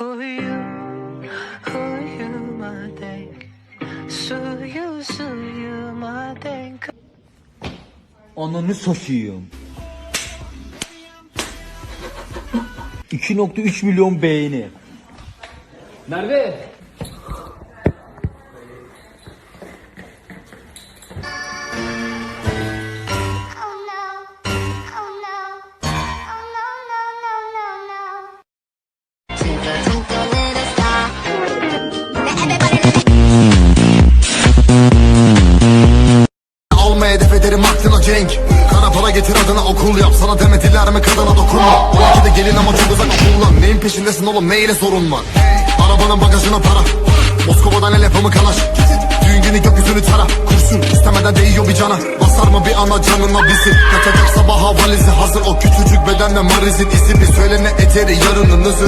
you, who you, my think. Suyu, suyu, my think. Ananı satayım. 2.3 milyon beğeni. Merve. Almaya hedef ederim aklına cenk. Kana para getir adına okul yap. Sana demediler mi kadına dokunma? Belki de gelin ama çok uzak okuldan Neyin peşindesin oğlum? Neyle sorun var? Arabanın bagajına para. Moskova'dan el yapımı kalaş. Düğün günü gökyüzünü tara. Kurşun istemeden değiyor bir cana mı bir ana canına bizi Kaçacak sabaha valizi hazır. O küçücük bedenle Mariz'in ismi. Söylene eteri yarınınızı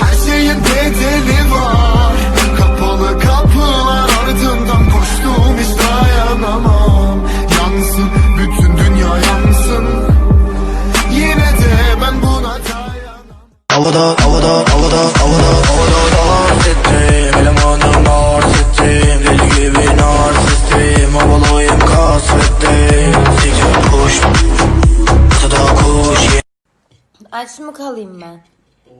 Her şeyin bedeli var. Kapalı kapılar ardından koştum hiç dayanamam. Yansın bütün dünya yansın. Yine de ben buna dayanamam. Havada, havada, Aç mı kalayım ben? Bam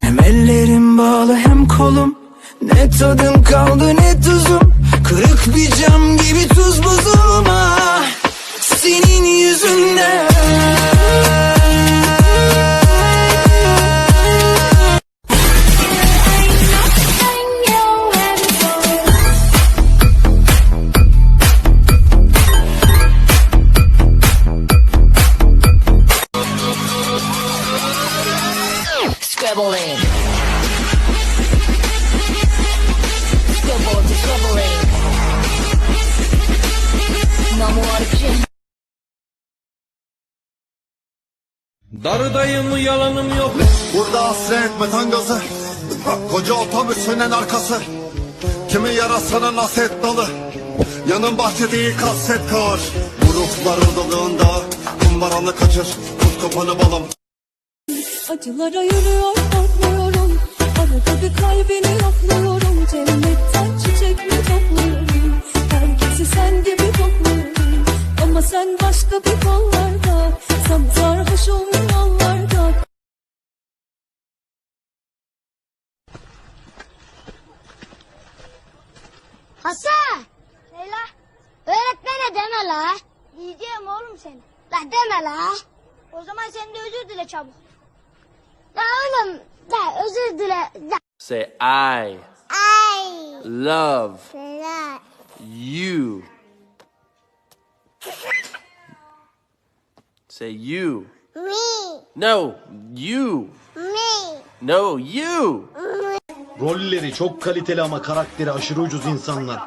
Hem ellerim bağlı hem kolum Ne tadım kaldı ne tuzum? Kırık bir cam gibi tuz buzum ah, Senin yüzünden. Scribbling. Darıdayım yalanım yok. Burada hasret metan gazı Koca otobüs sönen arkası. Kimin yarasına naset dalı Yanın bahçe değil kaset kar. Gruplar odalığında Kumbaralı kaçır Kut kapanı balım. Acılara yürüyor korkmuyorum. Arada bir kalbini yokluyorum. Cennetten çiçek mi topluyorum? Herkesi sen gibi kokluyorum Ama sen başka bir kollarda. Sen Hasan! Leyla! Öğretmene deme la. Diyeceğim oğlum seni. La deme la. O zaman sen de özür dile çabuk. La oğlum de özür dile. De. Say I Ay. love La. you. Say you. Me. No, you. Me. No, you. Rolleri çok kaliteli ama karakteri aşırı ucuz insanlar.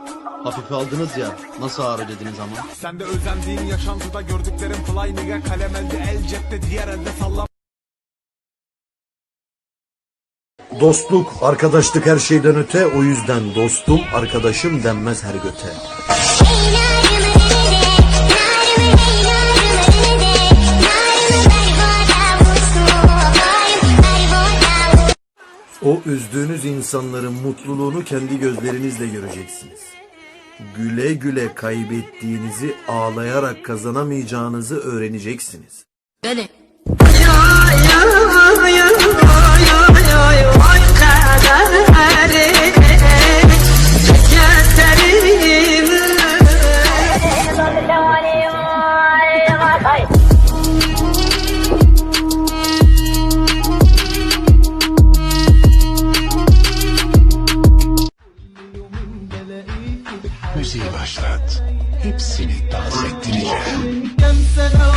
Hafife aldınız ya, nasıl ağır ödediniz ama? Sen de özendiğin yaşantıda gördüklerim fly nigga kalem elde el cepte diğer elde sallam Dostluk, arkadaşlık her şeyden öte. O yüzden dostum, arkadaşım denmez her göte. O üzdüğünüz insanların mutluluğunu kendi gözlerinizle göreceksiniz. Güle güle kaybettiğinizi ağlayarak kazanamayacağınızı öğreneceksiniz. Böyle. Ya, ya, ya, ya, ya, ya, ya, Vem me cansa, não.